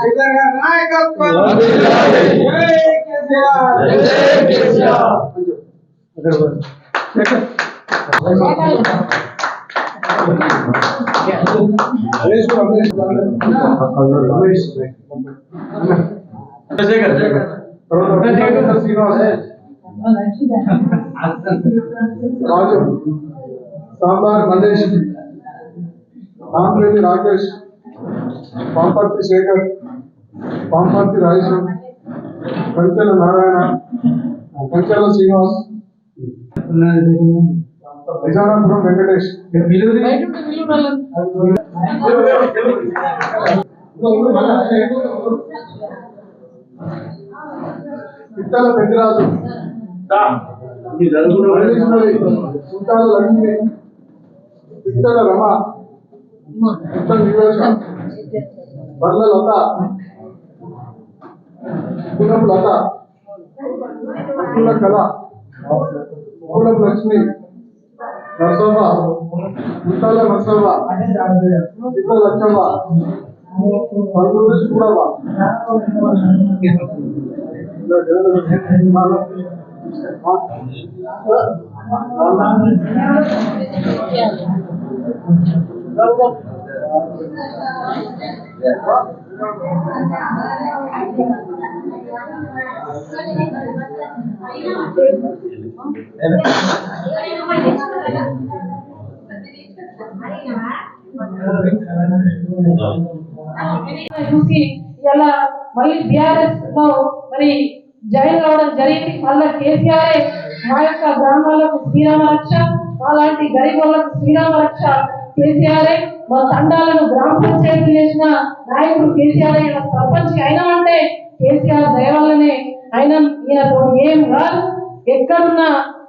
లేదు చెప్పు రాజు సాంబార్ మల్లేష్ రామరెడ్డి రాకేష్ పాంపర్తి శేఖర్ పాంపర్తి రాజేశ్వరం కంచెల నారాయణ కంచెల శ్రీనివాస్ నిజానాపురం వెంకటేష్. పిట్టల పెద్దిరాజు. చుట్టాల లక్ష్మి పిట్టల రమ. పిట్టల నివేశ బర్ల లత కులం లత కుల కళ కులం లక్ష్మి నరసవ్వ ముట్టాల నరసవ్వ పిట్టల లక్షవ్వ పండుగ చూడవ్వ చూసి ఇలా మళ్ళీ బీఆర్ఎస్లో మరి జాయిన్ కావడం జరిగింది. మళ్ళీ కేసీఆర్ మా యొక్క గ్రామాలకు శ్రీరామ రక్ష అలాంటి గరీబ్ వాళ్ళకు శ్రీరామ రక్ష కేసీఆర్ మా తండాలను గ్రామ పంచాయతీ చేసిన నాయకుడు కేసీఆర్ ఆయన సర్పంచ్ అయినామంటే కేసీఆర్ దయవల్లనే ఆయన ఈయనతో ఏం కాదు ఎక్కడున్నా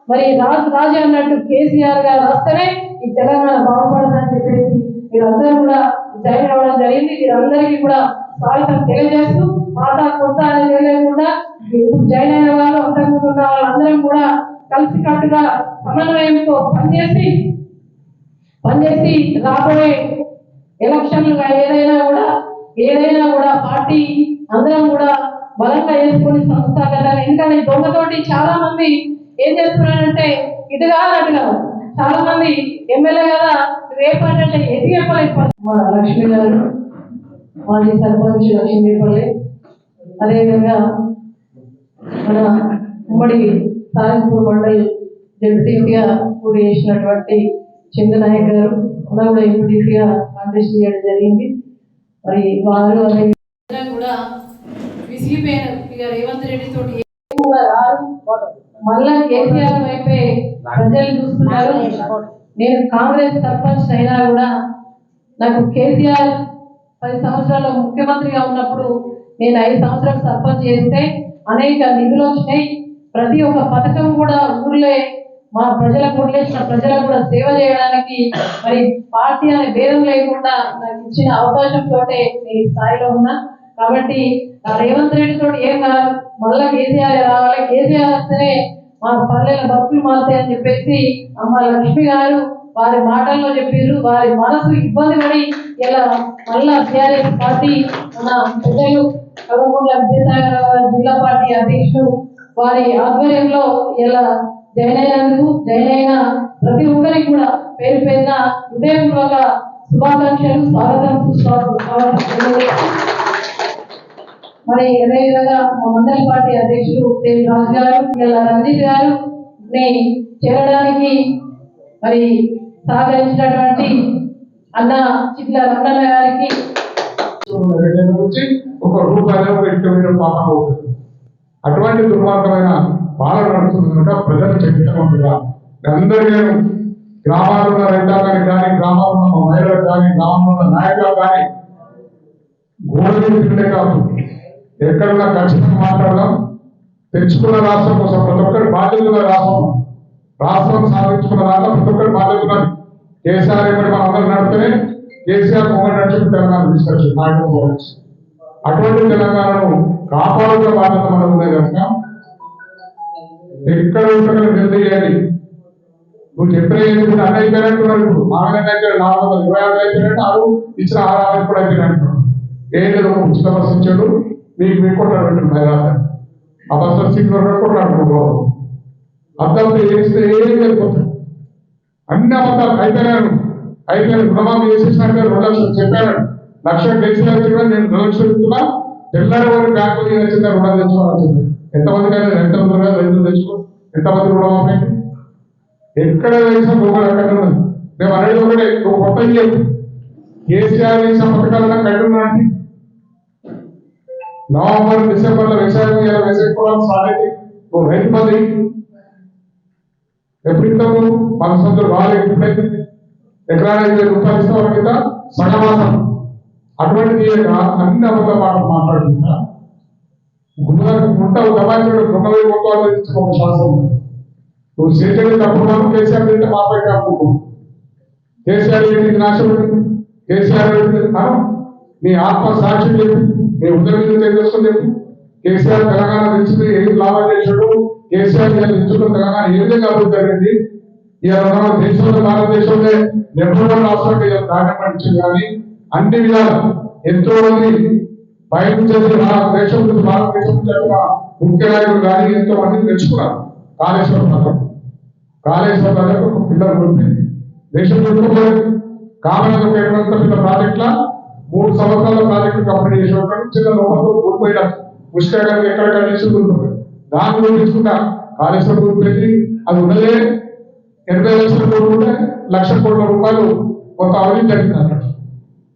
మరి రాజు రాజు అన్నట్టు కేసీఆర్ గారు వస్తేనే ఈ తెలంగాణ బాగుపడదని చెప్పేసి మీరందరూ కూడా జాయిన్ అవ్వడం జరిగింది. వీరందరికీ కూడా స్వాగతం తెలియజేస్తూ మాట కొంత అనేది తెలియకుండా ఇప్పుడు జాయిన్ అయిన వాళ్ళు అంతకుముందు ఉన్న వాళ్ళందరం కూడా కలిసికట్టుగా సమన్వయంతో పనిచేసి పనిచేసి రాబోయే ఎలక్షన్లుగా ఏదైనా కూడా ఏదైనా కూడా పార్టీ అందరం కూడా బలంగా చేసుకుని సంస్థాగతంగా ఎందుకంటే దొంగతోటి చాలా మంది ఏం చేస్తున్నారంటే ఇటు కాదు చాలా మంది ఎమ్మెల్యే కదా రేపంటే ఎది చెప్పలేకపోతున్నారు మా లక్ష్మీ గారు మాజీ సర్పంచ్ లక్ష్మీపల్లి అదేవిధంగా మన ఉమ్మడి సాయంపూర్ మండలి డిప్యూటీసీగా కూడా చేసినటువంటి చంద్రనాయక్ గారు అలా కూడా ఎంపీటీసీగా కాంటెస్ట్ చేయడం జరిగింది. మరి వారు కూడా విసిగిపోయారు ఇక రేవంత్ రెడ్డి తోటి ఏం కూడా రాదు మళ్ళా కేసీఆర్ వైపే ప్రజలు చూస్తున్నారు. నేను కాంగ్రెస్ సర్పంచ్ అయినా కూడా నాకు కేసీఆర్ పది సంవత్సరాలు ముఖ్యమంత్రిగా ఉన్నప్పుడు నేను ఐదు సంవత్సరాలు సర్పంచ్ చేస్తే అనేక నిధులు వచ్చినాయి. ప్రతి ఒక్క పథకం కూడా ఊర్లే మా ప్రజలకు ఉండేసిన ప్రజలకు కూడా సేవ చేయడానికి మరి పార్టీ అనే భేదం లేకుండా నాకు ఇచ్చిన అవకాశం తోటే నేను స్థాయిలో ఉన్నా. కాబట్టి ఆ రేవంత్ రెడ్డి తోటి ఏం కాదు మళ్ళా కేసీఆర్ రావాలి. కేసీఆర్ వస్తేనే మా పల్లెల బతుకులు మారుతాయని చెప్పేసి అమ్మ లక్ష్మి గారు వారి మాటల్లో చెప్పారు వారి మనసు ఇబ్బంది పడి ఇలా మళ్ళా టీఆర్ఎస్ పార్టీ మన పెద్దలు కల్వకుంట్ల విద్యాసాగర్ జిల్లా పార్టీ అధ్యక్షుడు వారి ఆధ్వర్యంలో ఇలా జాయిన్ అయినందుకు ప్రతి ఒక్కరికి కూడా పేరు పేరున హృదయపూర్వక శుభాకాంక్షలు స్వాగతం సుస్వాగతం మరి అదేవిధంగా మా మండలి పార్టీ అధ్యక్షులు దేవి రాజు గారు ఇలా రంజిత్ గారు చేరడానికి మరి సహకరించినటువంటి అన్న చిట్ల రమణ గారికి ఒక రూపాయలు పాపం అటువంటి దుర్మార్గమైన పాలన నడుస్తుంది కనుక ప్రజలు చైతన్యవంతుగా అందరూ నేను గ్రామాల్లో ఉన్న రైతాంగానికి కానీ గ్రామంలో ఉన్న మహిళలకు కానీ గ్రామంలో ఉన్న నాయకులకు కానీ గోడలు కాదు. ఎక్కడన్నా ఖచ్చితంగా మాట్లాడడం తెచ్చుకున్న రాష్ట్రం కోసం ప్రతి ఒక్కరి బాధ్యత రాష్ట్రం. రాష్ట్రం సాధించుకున్న దాంట్లో ప్రతి ఒక్కరి బాధ్యత కేసీఆర్ ఎక్కడ మనం అందరం నడిపితే కేసీఆర్ మొహన్ నడిచి తెలంగాణ తీసుకొచ్చింది. నాయకత్వం అటువంటి తెలంగాణను కాపాడుకునే బాధ్యత మనం ఉండే కనుక ఎక్కడ ఉంటుందో నిర్ణయాలి నువ్వు చెప్పిన అన్నయ్య పేరెంట్ వరకు ఇప్పుడు అయితే నాలుగు వందల ఇరవై ఆరు అయిపోయినట్టు ఆరు ఇచ్చిన ఆరు ఆరు కూడా అయిపోయినట్టు ఏదో ఒక ఉచిత బస్సు ఇచ్చాడు నీకు మీకు కొట్టాడు ఆ బస్సు సీట్ వరకు కొట్టాడు అర్థంతో చేస్తే ఏం వెళ్ళిపోతాడు అన్ని అబద్ధాలు అయిపోయినాను. అయిపోయిన రుణమాఫీ చేసేసినట్టు రెండు లక్షలు చెప్పాను. లక్ష కేసీఆర్ నేను రెండు లక్షలు ఇస్తున్నా. తెల్లారి వారి బ్యాంకు వచ్చిందా రుణం తెచ్చుకోవాలని చెప్పి ఎంతమంది కానీ ఎంత మంది రైతులు తెచ్చుకో ఎంతమంది రుణమాఫీ అయింది? ఎక్కడ వేసిన భూములు అక్కడ ఉన్నది? మేము అనేది ఒకటే ఒక కొత్త చెప్పు కేసీఆర్ చేసిన పథకాలను కట్టున్నాండి నవంబర్ డిసెంబర్లో వ్యవసాయం వ్యవసాయ పొలాలు స్టార్ట్ ఓ రైతు పది ఎప్పుడు మన సొంత రాలేదు ఎప్పుడైతే ఎకరాలు ఐదు వేల రూపాయలు ఇస్తాం కింద సగమాసం అటువంటి అన్ని అబద్ధ మాట మాట్లాడుతున్నా. గుండెలకు ఉంటావు దబాయించడం గుండెలు కొట్టాలి ఒక శాస్త్రం నువ్వు చేసేది తప్పున్నావు కేసీఆర్ తింటే మాపై కాపు కేసీఆర్ ఏంటి? నాశనం. కేసీఆర్ ఏంటి? మనం నీ ఆత్మ సాక్షి చెప్పు నీ ఉదయం తెలుస్తుంది చెప్పు కేసీఆర్ తెలంగాణ తెచ్చింది ఏది లాభం చేశాడు? కేసీఆర్ తెచ్చుకున్న తెలంగాణ ఏ విధంగా అభివృద్ధి జరిగింది? ఇవాళ మన దేశంలో భారతదేశంలో నెంబర్ వన్ రాష్ట్రంగా ఇవాళ దాటపడించింది కానీ అన్ని విధాలు ఎంతో మంది బయట నుంచి వచ్చి దేశం నుంచి భారతదేశం నుంచి ముఖ్య నాయకులు కానీ ఎంతో మంది తెచ్చుకున్నారు కాళేశ్వరం పథకం కాళేశ్వరం పథకం ఒక పిల్లలు కొట్టింది దేశం చుట్టుకోలేదు కామన్ ఒక ఇరవై పిల్ల ప్రాజెక్టుల మూడు సంవత్సరాల ప్రాజెక్టు కంప్లీట్ చేసి చిన్న లోపల కోల్పోయిన పుష్కరంగా ఎక్కడ కండిషన్ ఉంటుంది దాని గురించి కాళేశ్వరం కోల్పోయింది అది ఉండలే. ఎనభై లక్షల కోట్లు ఉంటే లక్ష కోట్ల రూపాయలు కొంత అవినీతి జరిగింది అన్నట్టు.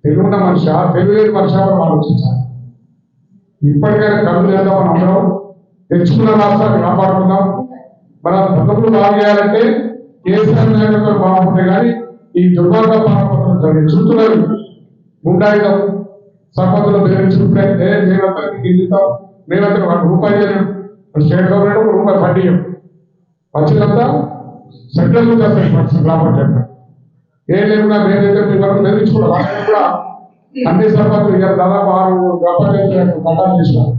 తెలుగున్న మనిషి? తెలుగు లేని మనిషి ఆలోచించాలి. ఇప్పటికైనా కళ్ళు చేద్దాం మనం అందరం తెచ్చుకున్న రాష్ట్రాన్ని కాపాడుకుందాం మన పద్ధతులు బాగేయాలంటే కేసీఆర్ నాయకత్వం బాగుంటే కానీ ఈ దుర్మార్గ పాలన జరిగే చూస్తున్నారు. గుండాయిదాం సంపదలు బెదిరించుకుంటే ఏ మేమంతా గిల్లుతాం మేమంతా ఒక రూపాయి చేయలేం. స్టేట్ గవర్నమెంట్ ఒక రూపాయి ఫండ్ ఇయ్యం వచ్చినంతా సెంట్రల్ నుంచి వస్తాయి ఫండ్స్ గ్రామ పంచాయతీ లేకుండా మేమైతే మీ వరకు బెదిరించుకుంటాం. కూడా అన్ని సర్పంచులు ఇక దాదాపు ఆరు గ్రామాలు పట్టాలు చేశారు.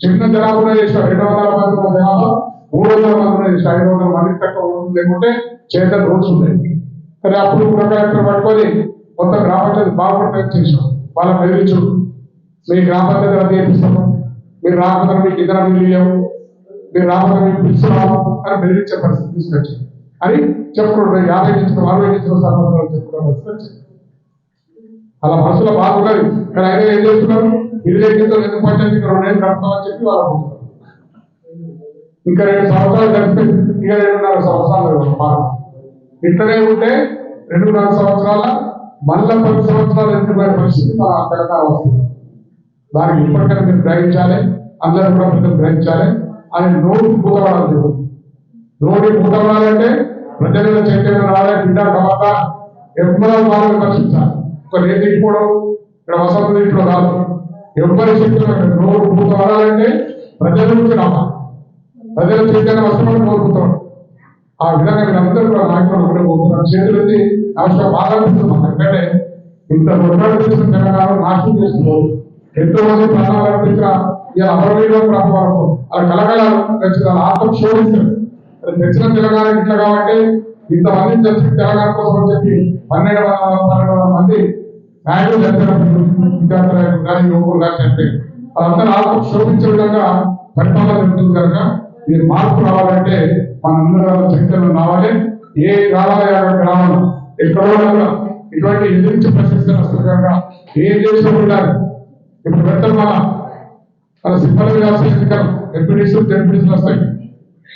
చిన్న జనాభా చేశారు. రెండు వందల మంది జనాభా మూడు వందల మంది చేశారు. ఐదు వందల మంది తక్కువ లేకుంటే చేతన రోడ్స్ ఉండేవి. కానీ అప్పుడు ప్రకారం పట్టుకొని కొత్త గ్రామ పంచాయతీ బాగుంటుంది చేసాం వాళ్ళ మెదిలించు మీ గ్రామ పంచాయతీ రద్దు చేపిస్తాము మీరు రాకుండా మీకు ఇతర బిల్లు మీరు రాకుండా మీకు పిలుస్తున్నాము అని బెదిరించే పరిస్థితి తీసుకొచ్చింది అని చెప్పుకుంటారు యాభై నుంచి అరవై నుంచి సంవత్సరాలు చెప్పుకోవడం వచ్చింది వాళ్ళ మనసులో బాగున్నది కానీ ఆయన ఏం చేస్తున్నారు? ఇరవై రెండు ఎందుకు పంచాయతీ ఇంకా రెండేళ్ళు కడతామని చెప్పి వాళ్ళు ఇంకా రెండు సంవత్సరాలు కలిపి ఇక రెండున్నర సంవత్సరాలు మారు ఇట్లనే ఉంటే రెండున్నర సంవత్సరాల మళ్ళా పది సంవత్సరాలు ఎదుర్కొనే పరిస్థితి మన తెలంగాణ వస్తుంది. దానికి ఇప్పటికైనా మీరు గ్రహించాలి అందరూ కూడా మీరు గ్రహించాలి. అని నోటి పూతపడాలి జరుగుతుంది నోటి పూతపడాలంటే ప్రజల చైతన్యం రావాలి బిడ్డ తర్వాత ఎవ్వరూ వాళ్ళు విమర్శించాలి ఒక నేను ఇప్పుడు ఇక్కడ వసంత ఇంట్లో కాదు. ఎవరు చెప్తున్నారు నోరు పూతపడాలంటే ప్రజల నుంచి రావాలి. ప్రజలు చైతన్యం వస్తామని కోరుకుంటాం ఆ విధంగా వీళ్ళందరూ కూడా నాయకులు కూడా చేతులు చేతులది అవసరం బాగా అనిపిస్తుంది ఎందుకంటే ఇంత కొట్లాడి చేసిన తెలంగాణ నాశనం చేస్తున్నారు. ఎంతో మంది ప్రాణాలు అర్పించిన ఇలా అమరవీరులు వరకు అలా కలగల తెచ్చిన ఆత్మ క్షోభిస్తారు తెచ్చిన తెలంగాణ ఇట్లా కాబట్టి ఇంతమంది తెచ్చిన తెలంగాణ కోసం చెప్పి పన్నెండు వందల పన్నెండు వందల మంది నాయకులు చనిపోయిన విద్యార్థులు కానీ యువకులు కానీ చనిపోయి వాళ్ళందరూ ఆత్మ శోభించే విధంగా పరిపాలన జరుగుతుంది కనుక ఈ మార్పు రావాలంటే మనందరం రావాలి. ఏ రావాలి అక్కడికి ఎక్కడో ఇటువంటి ఎదిరించి ప్రశ్నిస్తున్న వస్తుంది కనుక ఏ దేశం ఉండాలి ఇప్పుడు పెడతాం మన మన సింపల్ వ్యవసాయ ఎన్నికలు ఎంపీడీసీలు వస్తాయి.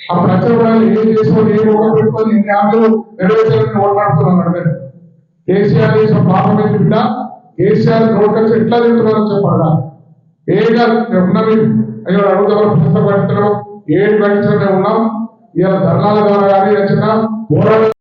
ఆ ప్రజలు ఏం చేసుకొని దేశం ఏ ఒక పెట్టుకొని ఇన్ని ఆటలు నెరవేర్చాలని ఓట్లాడుతున్నాను అంటే కేసీఆర్ చేసిన పాపం ఏంటి బిడ్డ? కేసీఆర్ నోట్లకి ఎట్లా తింటున్నారని చెప్పాడా ఏగా ఉన్నవి అయ్యో అడుగుతారు పుస్తకం పెడతాడు ఏడు గంటలు ఉన్నాం. ఇలా ధర్నాలు కానీ రచన పోరాట